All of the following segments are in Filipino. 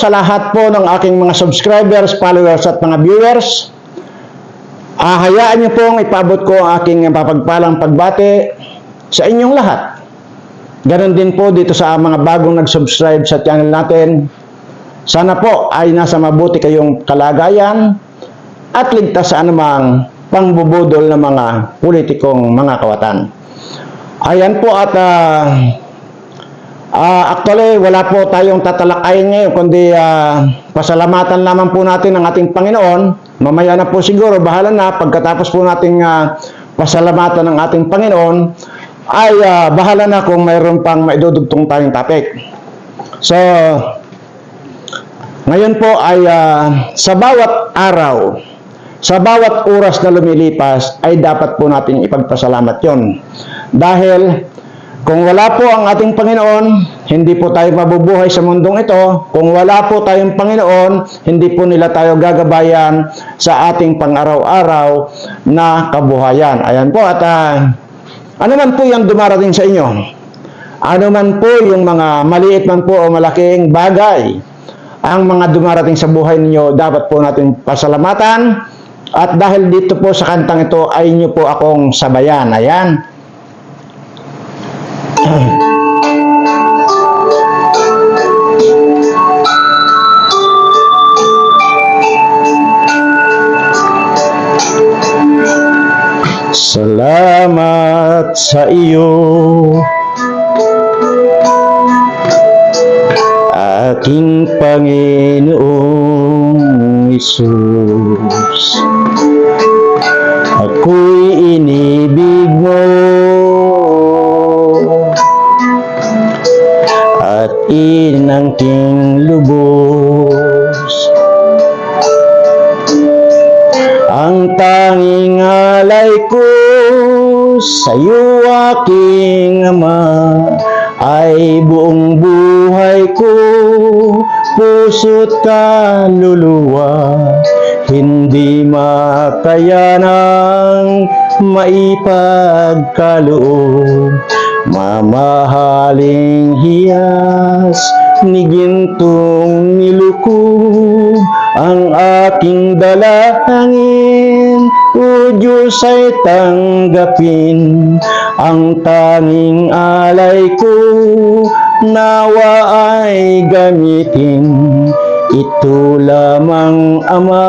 sa lahat po ng aking mga subscribers, followers at mga viewers. Ah, hayaan niyo pong ipabot ko ang aking papagpalang pagbati sa inyong lahat. Ganon din po dito sa mga bagong nag-subscribe sa channel natin. Sana po ay nasa mabuti kayong kalagayan at ligtas sa anumang pangbubudol ng mga politikong mga kawatan. Ayan po at ah, Ah, actually, wala po tayong tatalakayin ngayon, kundi ah, pasalamatan lamang po natin ang ating Panginoon. Mamaya na po siguro, bahala na, pagkatapos po nating ah, pasalamatan ng ating Panginoon, ay ah, bahala na kung mayroon pang maidudugtong tayong topic. So, ngayon po ay ah, sa bawat araw, sa bawat oras na lumilipas, ay dapat po natin ipagpasalamat yon. Dahil kung wala po ang ating Panginoon, hindi po tayo mabubuhay sa mundong ito. Kung wala po tayong Panginoon, hindi po nila tayo gagabayan sa ating pang-araw-araw na kabuhayan. Ayan po at ah, ano man po yung dumarating sa inyo, ano man po yung mga maliit man po o malaking bagay, ang mga dumarating sa buhay ninyo, dapat po natin pasalamatan. At dahil dito po sa kantang ito, ay inyo po akong sabayan. Ayan. Salamat sa iyo. Aking Panginoong Isus. Ako'y inibig At inangking lubos Ang tanging alay ko sa iyo aking Ama ay buong buhay ko, puso't kaluluwa, hindi makayanang maipagkaloob. Mamahaling hiyas ni gintong nilukub ang aking dalangin. O Diyos ay tanggapin ang tanging alay ko. Nawa ay gamitin ito lamang Ama.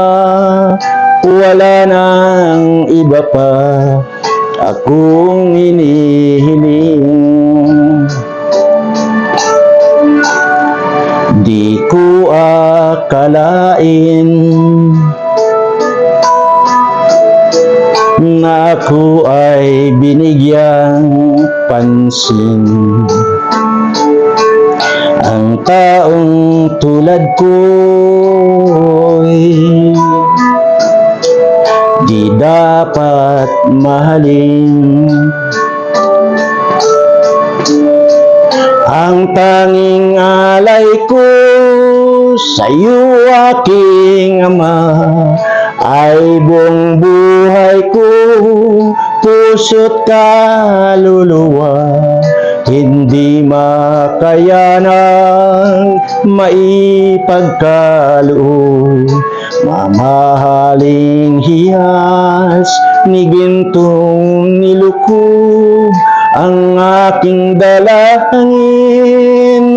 Wala nang iba pa akong inihiling Di ko akalain na ako ay binigyang pansin. Ang taong tulad ko'y dapat mahalin. Ang tanging alay ko sa iyo aking Ama ay buong buhay ko, puso't kaluluwa, hindi makayanang maipagkaloob. Mamahaling hiyas ni gintong nilukub ang aking dalangin.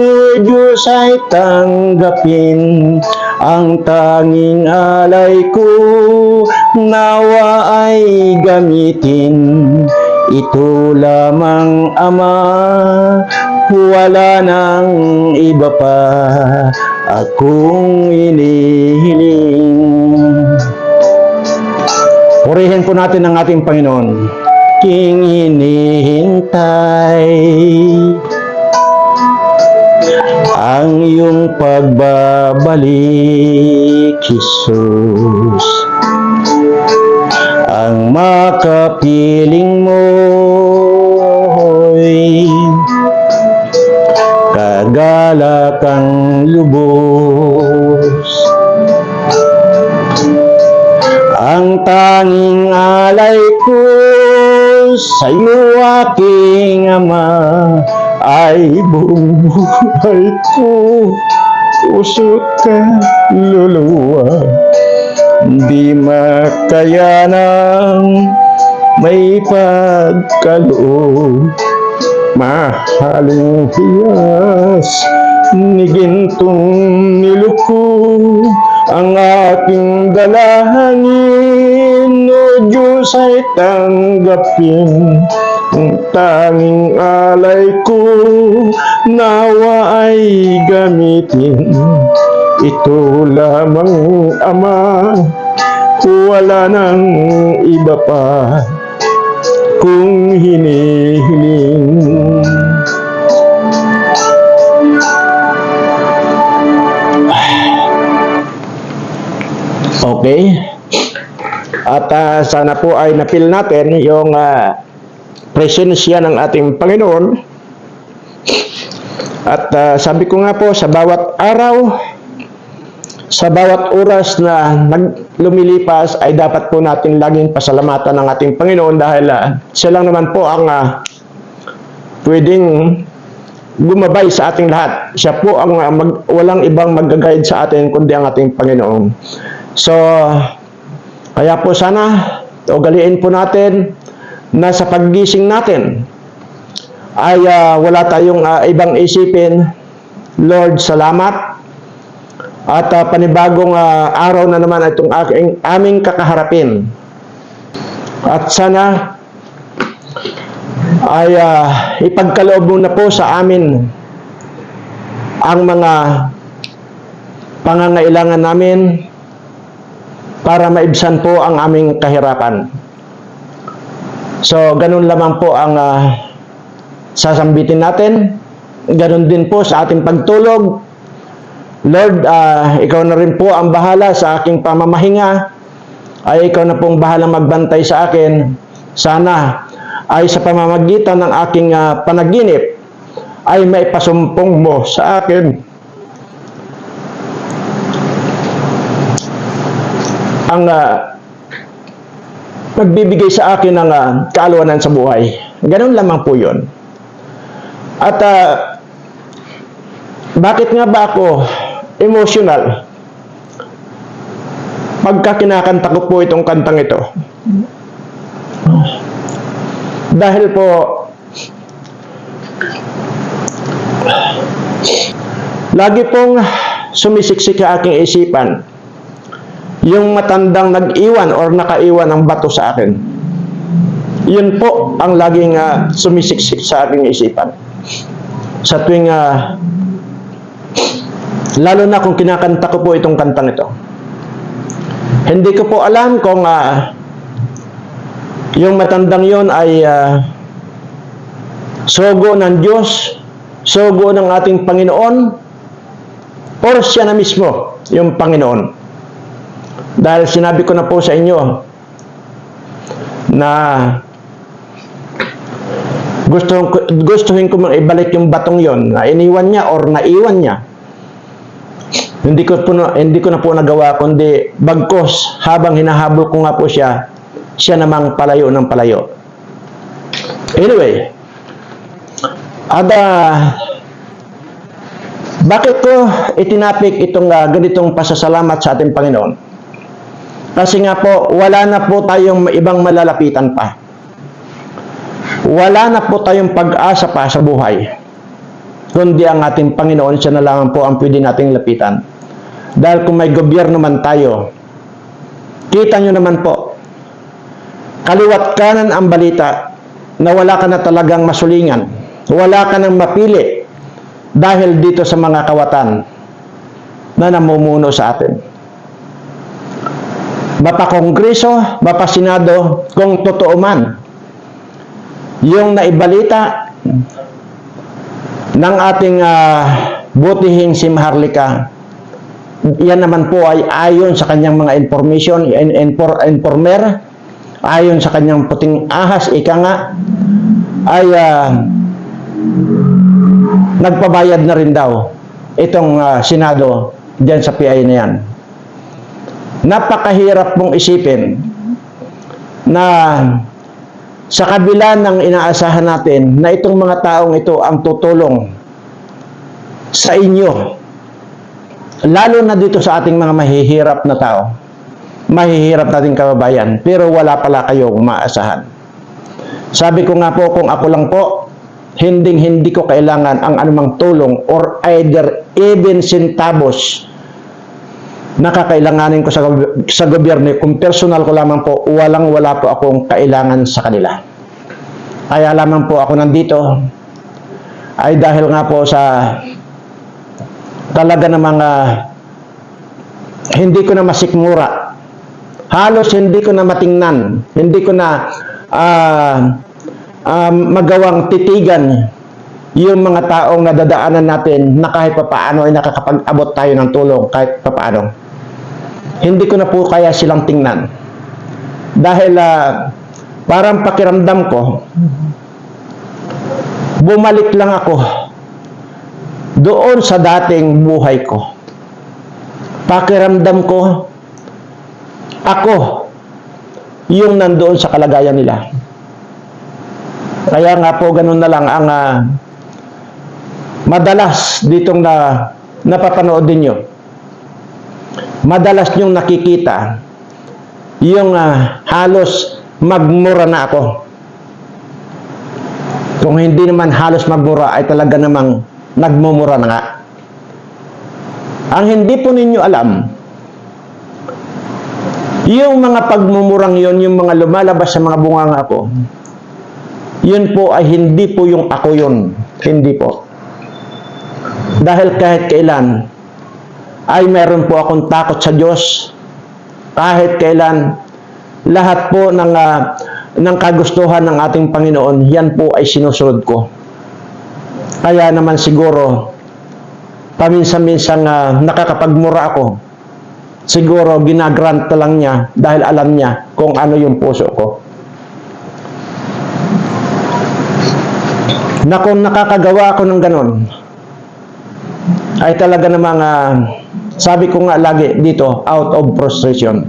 O Diyos ay tanggapin ang tanging alay ko. Nawa ay gamitin ito lamang Ama wala nang iba pa. Akong inihiling Purihin po natin ang ating Panginoon. Aking hinihintay ang iyong pagbabalik, Jesus. Ang makapiling mo'y kagalakang lubos. Ang tanging alay ko sa iyo aking Ama ay buong buhay ko. Puso ka luluwa. Di makayanang may pagkaloob Mahaling hiyas ni gintong niluko Ang aking dalangin. O Diyos ay tanggapin Ang tanging alay ko. Nawa ay gamitin Ito lamang Ama. Wala nang iba pa kung hinihiling. Okay. At ah, sana po ay napil natin yung ah, presensya ng ating Panginoon. At ah, sabi ko nga po, sa bawat araw, sa bawat oras na nag lumilipas ay dapat po natin laging pasalamatan ng ating Panginoon dahil ah, siya lang naman po ang ah, pwedeng gumabay sa ating lahat. Siya po ang ah, mag, walang ibang mag-guide sa atin kundi ang ating Panginoon. So, kaya po sana, ugaliin po natin na sa paggising natin ay ah, wala tayong ah, ibang isipin. Lord, salamat. At ah, panibagong ah, araw na naman itong aking, aming kakaharapin. At sana ay ah, ipagkaloob mo na po sa amin ang mga pangangailangan namin para maibsan po ang aming kahirapan. So, ganun lamang po ang ah, sasambitin natin. Ganun din po sa ating pagtulog. Lord, ah, ikaw na rin po ang bahala sa aking pamamahinga. Ay ikaw na pong bahala magbantay sa akin. Sana ay sa pamamagitan ng aking ah, panaginip ay maipasumpong mo sa akin ang ah, magbibigay sa akin ng ah, kaalawanan sa buhay. Ganun lamang po yun. At ah, bakit nga ba ako emotional? Pagka kinakanta ko po itong kantang ito. Dahil po lagi pong sumisiksik sa aking isipan yung matandang nag-iwan or nakaiwan ng bato sa akin. Yun po ang laging uh, sumisiksik sa aking isipan. Sa tuwing, ah, lalo na kung kinakanta ko po itong kantang ito. Hindi ko po alam kung ah, yung matandang yon ay ah, sogo ng Diyos, sogo ng ating Panginoon, or siya na mismo, yung Panginoon. Dahil sinabi ko na po sa inyo na gusto gustuhin ko mang ibalik yung batong yon na iniwan niya or naiwan niya. Hindi ko po na, hindi ko na po nagawa kundi bagkos habang hinahabol ko nga po siya, siya namang palayo ng palayo. Anyway, ada bakit ko itinapik itong ah, ganitong pasasalamat sa ating Panginoon? Kasi nga po, wala na po tayong ibang malalapitan pa. Wala na po tayong pag-asa pa sa buhay. Kundi ang ating Panginoon, siya na lang po ang pwede nating lapitan. Dahil kung may gobyerno man tayo, kita nyo naman po, kaliwat kanan ang balita na wala ka na talagang masulingan. Wala ka nang mapili dahil dito sa mga kawatan na namumuno sa atin mapakongreso, mapasinado, kung totoo man. Yung naibalita ng ating uh, butihing si Maharlika, yan naman po ay ayon sa kanyang mga information, infor, informer, ayon sa kanyang puting ahas, ika nga, ay uh, nagpabayad na rin daw itong uh, Senado diyan sa PI na yan. Napakahirap mong isipin na sa kabila ng inaasahan natin na itong mga taong ito ang tutulong sa inyo lalo na dito sa ating mga mahihirap na tao, mahihirap nating kababayan, pero wala pala kayong maasahan. Sabi ko nga po, kung ako lang po, hinding hindi ko kailangan ang anumang tulong or either even centavos na kakailanganin ko sa, sa gobyerno. Kung personal ko lamang po, walang wala po akong kailangan sa kanila. Kaya lamang po ako nandito ay dahil nga po sa talaga ng mga hindi ko na masikmura. Halos hindi ko na matingnan. Hindi ko na ah, ah, magawang titigan yung mga taong nadadaanan natin na kahit papaano ay nakakapag-abot tayo ng tulong kahit papaano. Hindi ko na po kaya silang tingnan. Dahil ah, parang pakiramdam ko, bumalik lang ako doon sa dating buhay ko. Pakiramdam ko, ako yung nandoon sa kalagayan nila. Kaya nga po ganun na lang ang ah, madalas ditong na napapanood ninyo. Madalas nyong nakikita yung ah, halos magmura na ako. Kung hindi naman halos magmura ay talaga namang nagmumura na nga. Ang hindi po ninyo alam, yung mga pagmumurang yon, yung mga lumalabas sa mga bunganga ko, yun po ay hindi po yung ako yun. Hindi po. Dahil kahit kailan, ay meron po akong takot sa Diyos. Kahit kailan, lahat po ng, ah, ng kagustuhan ng ating Panginoon, yan po ay sinusunod ko. Kaya naman siguro, paminsan-minsan uh, nakakapagmura ako. Siguro ginagrant na lang niya dahil alam niya kung ano yung puso ko. Na kung nakakagawa ako ng ganon, ay talaga namang ah, sabi ko nga lagi dito, out of frustration.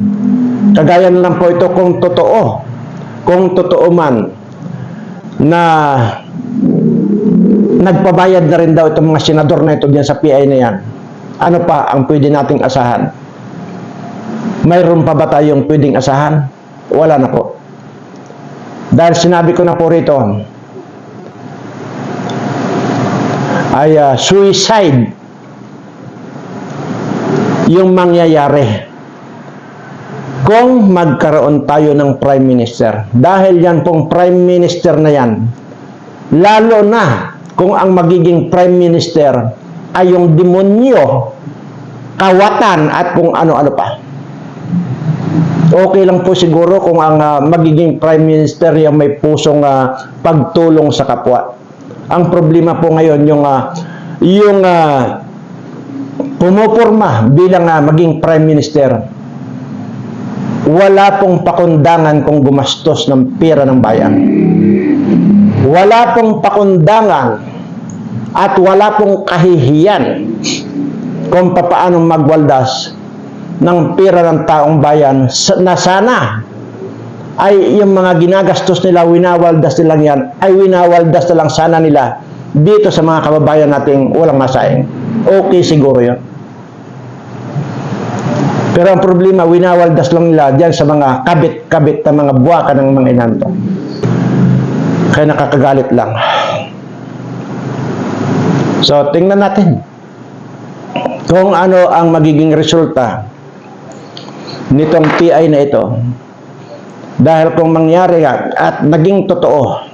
Kagaya na lang po ito kung totoo, kung totoo man na nagpabayad na rin daw itong mga senador na ito diyan sa PI na yan. Ano pa ang pwede nating asahan? Mayroon pa ba tayong pwedeng asahan? Wala na po. Dahil sinabi ko na po rito, ay ah, suicide yung mangyayari kung magkaroon tayo ng Prime Minister. Dahil yan pong Prime Minister na yan, lalo na kung ang magiging Prime Minister ay yung demonyo, kawatan at kung ano-ano pa. Okay lang po siguro kung ang ah, magiging Prime Minister yung may pusong ah, pagtulong sa kapwa. Ang problema po ngayon yung ah, yung ah, pumuporma bilang ah, maging Prime Minister wala pong pakundangan kung gumastos ng pera ng bayan. Wala pong pakundangan at wala pong kahihiyan kung papaano magwaldas ng pera ng taong bayan na sana ay yung mga ginagastos nila, winawaldas nila yan, ay winawaldas na lang sana nila dito sa mga kababayan nating walang masaing. Okay siguro yun. Pero ang problema, winawaldas lang nila dyan sa mga kabit-kabit na mga buwaka ng mga inanto. Kaya nakakagalit lang. So, tingnan natin kung ano ang magiging resulta nitong PI na ito. Dahil kung mangyari nga at naging totoo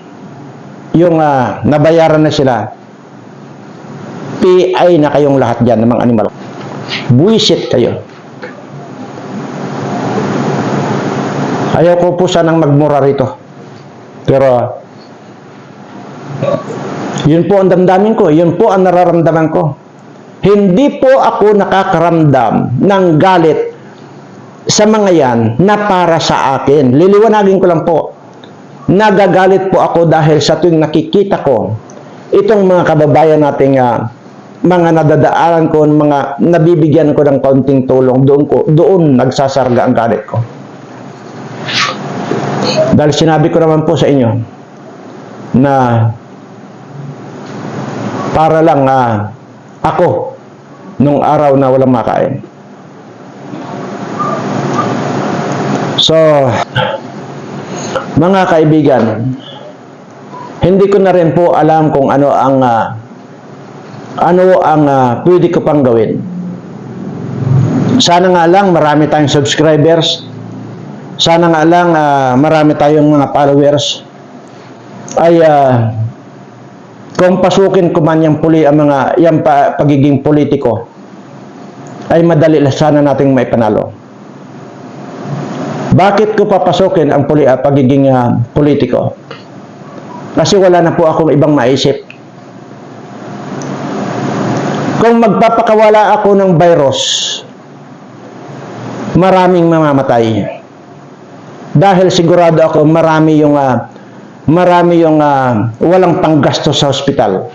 yung ah, nabayaran na sila, PI na kayong lahat dyan ng mga animal. Buisit kayo. Ayaw ko po sanang magmura rito. Pero, yun po ang damdamin ko. Yun po ang nararamdaman ko. Hindi po ako nakakaramdam ng galit sa mga yan na para sa akin. Liliwanagin ko lang po. Nagagalit po ako dahil sa tuwing nakikita ko itong mga kababayan nating ah, mga nadadaanan ko, mga nabibigyan ko ng kaunting tulong, doon ko, doon nagsasarga ang galit ko. Dahil sinabi ko naman po sa inyo na para lang ah, ako nung araw na walang makain. So, mga kaibigan, hindi ko na rin po alam kung ano ang ah, ano ang ah, pwede ko pang gawin. Sana nga lang marami tayong subscribers. Sana nga lang ah, marami tayong mga followers. Ay ah, kung pasukin ko man yung puli ang mga yung pa, pagiging politiko ay madali lang sana nating maipanalo. Bakit ko papasukin ang puli, ah, pagiging ah, politiko? Kasi wala na po akong ibang maisip. Kung magpapakawala ako ng virus, maraming mamamatay. Dahil sigurado ako marami yung ah, marami yung ah, walang panggasto sa ospital.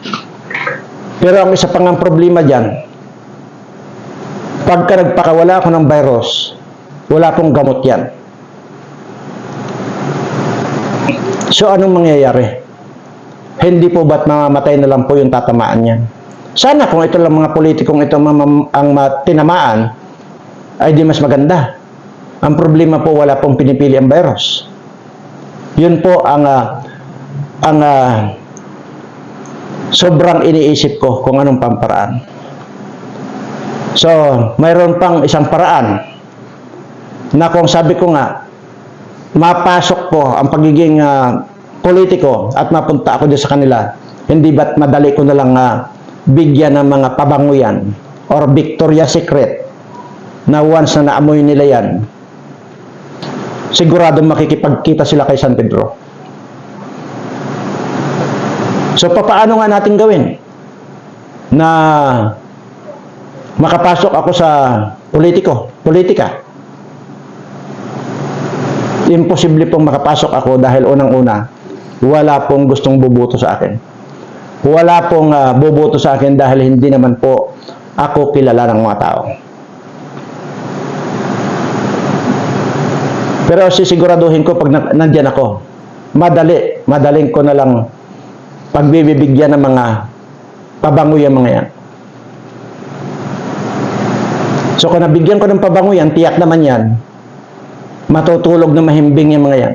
Pero ang isa pang ang problema diyan, pagka nagpakawala ako ng virus, wala pong gamot yan. So anong mangyayari? Hindi po ba't mamamatay na lang po yung tatamaan niya? Sana kung ito lang mga politikong ito ang ma- tinamaan, ay di mas maganda. Ang problema po wala pong pinipili ang virus. Yun po ang ah, ang ah, sobrang iniisip ko kung anong pamparaan. So, mayroon pang isang paraan na kung sabi ko nga, mapasok po ang pagiging ah, politiko at mapunta ako din sa kanila, hindi ba't madali ko na lang ah, bigyan ng mga pabanguyan or Victoria's Secret na once na naamoy nila yan, sigurado makikipagkita sila kay San Pedro. So, papaano nga natin gawin na makapasok ako sa politiko, politika? Imposible pong makapasok ako dahil unang-una, wala pong gustong bubuto sa akin. Wala pong ah, bubuto sa akin dahil hindi naman po ako kilala ng mga tao. Pero sisiguraduhin ko pag na- nandyan ako, madali, madaling ko na lang pagbibigyan ng mga pabango mga yan. So kung nabigyan ko ng pabango yan, tiyak naman yan, matutulog na mahimbing yung mga yan.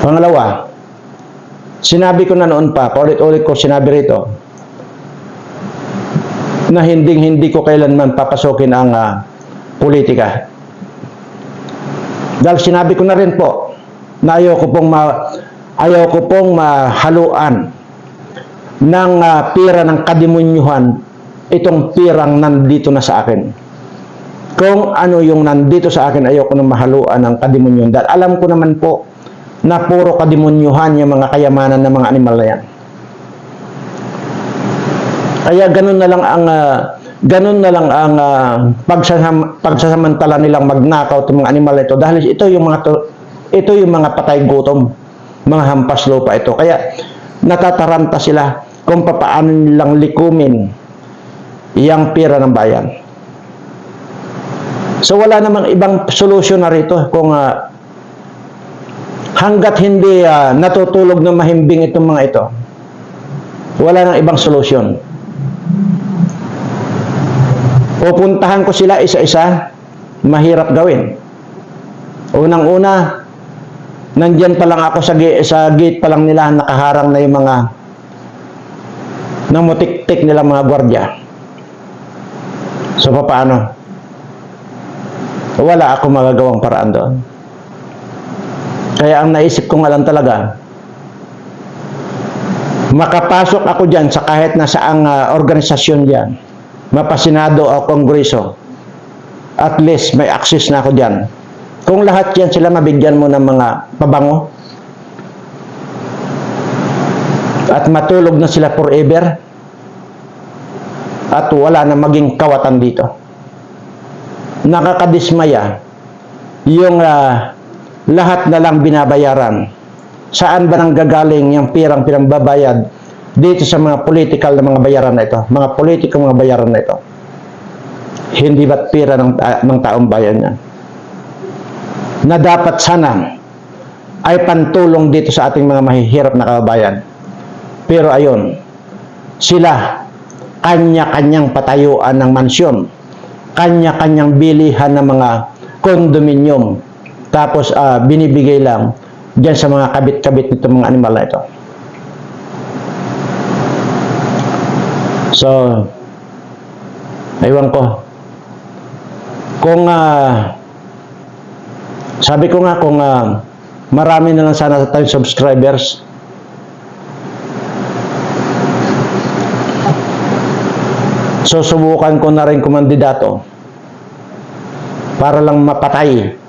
Pangalawa, sinabi ko na noon pa, paulit-ulit ko sinabi rito, na hinding-hindi ko kailanman papasokin ang ah, politika. Dahil sinabi ko na rin po, na ayaw ko pong, ma, ayaw ko pong mahaluan ng ah, pira ng kadimunyuhan itong pirang nandito na sa akin. Kung ano yung nandito sa akin, ayaw ko na mahaluan ng kadimunyuhan. Dahil alam ko naman po na puro kadimunyuhan yung mga kayamanan ng mga animal na yan. Kaya ganun na lang ang ah, ganun na lang ang ah, pagsasam, pagsasamantala nilang magnakaw ng mga animal ito dahil ito yung mga to, ito yung mga patay gutom, mga hampas lupa ito. Kaya natataranta sila kung papaano nilang likumin yang pira ng bayan. So wala namang ibang solusyon na rito kung ah, hanggat hindi ah, natutulog na mahimbing itong mga ito. Wala nang ibang solusyon. Pupuntahan ko sila isa-isa, mahirap gawin. Unang-una, nandyan pa lang ako sa, sa gate pa lang nila, nakaharang na yung mga namutik-tik nila mga gwardya. So, paano? Wala ako magagawang paraan doon. Kaya ang naisip ko nga lang talaga, makapasok ako dyan sa kahit na saang ah, organisasyon dyan, mapasinado o kongreso, at least may access na ako dyan. Kung lahat yan sila mabigyan mo ng mga pabango, at matulog na sila forever, at wala na maging kawatan dito. Nakakadismaya yung ah, lahat na lang binabayaran. Saan ba nang gagaling yung pirang pinambabayad dito sa mga political na mga bayaran na ito? Mga politikong mga bayaran na ito. Hindi ba't pira ng, ta- ng taong bayan yan? na dapat sana ay pantulong dito sa ating mga mahihirap na kababayan. Pero ayun, sila kanya-kanyang patayuan ng mansyon, kanya-kanyang bilihan ng mga kondominium, tapos ah, binibigay lang dyan sa mga kabit-kabit nito mga animal na ito. So, aywan ko. Kung, ah, sabi ko nga kung ah, marami na lang sana tayong subscribers, susubukan ko na rin kumandidato para lang mapatay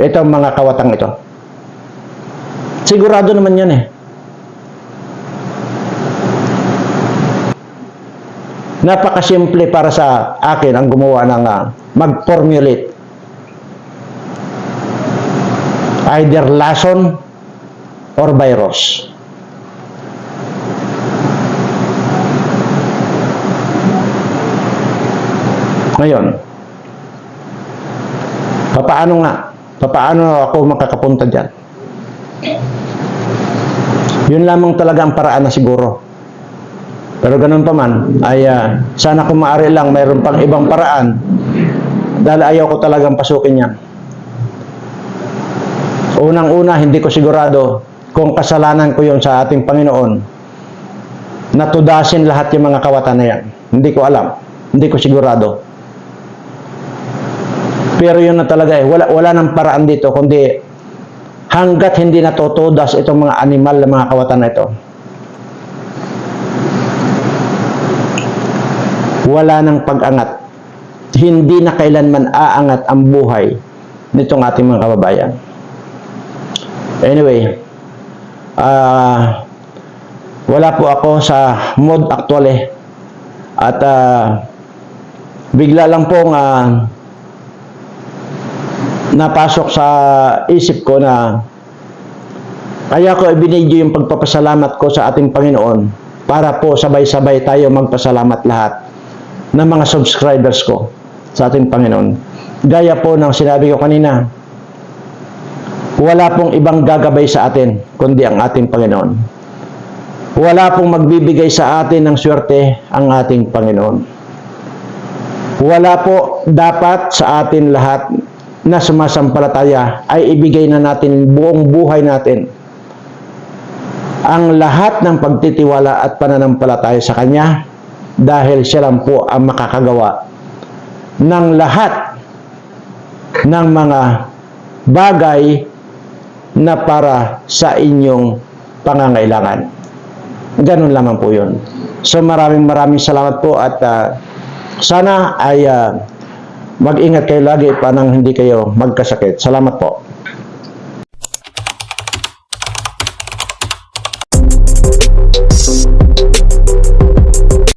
itong mga kawatang ito. Sigurado naman yan eh. Napakasimple para sa akin ang gumawa ng ah, mag-formulate. Either lason or virus. Ngayon, papaano nga? Papaano ako makakapunta dyan? Yun lamang talaga ang paraan na siguro. Pero ganun pa man, ay ah, sana kung maaari lang mayroon pang ibang paraan dahil ayaw ko talagang pasukin yan. Unang-una, hindi ko sigurado kung kasalanan ko yon sa ating Panginoon na tudasin lahat yung mga kawatan na yan. Hindi ko alam. Hindi ko sigurado. Pero yun na talaga eh. Wala, wala nang paraan dito kundi hanggat hindi natutudas itong mga animal na mga kawatan na ito. Wala nang pag-angat. Hindi na kailanman aangat ang buhay nitong ating mga kababayan. Anyway, ah wala po ako sa mood actually. At ah, bigla lang pong ah, napasok sa isip ko na kaya ko ibinidyo yung pagpapasalamat ko sa ating Panginoon para po sabay-sabay tayo magpasalamat lahat ng mga subscribers ko sa ating Panginoon. Gaya po ng sinabi ko kanina, wala pong ibang gagabay sa atin kundi ang ating Panginoon. Wala pong magbibigay sa atin ng swerte ang ating Panginoon. Wala po dapat sa atin lahat na sumasampalataya ay ibigay na natin buong buhay natin ang lahat ng pagtitiwala at pananampalataya sa Kanya dahil siya lang po ang makakagawa ng lahat ng mga bagay na para sa inyong pangangailangan. Ganun lamang po yun. So maraming maraming salamat po at ah, sana ay ah, mag-ingat kayo lagi pa nang hindi kayo magkasakit. Salamat po.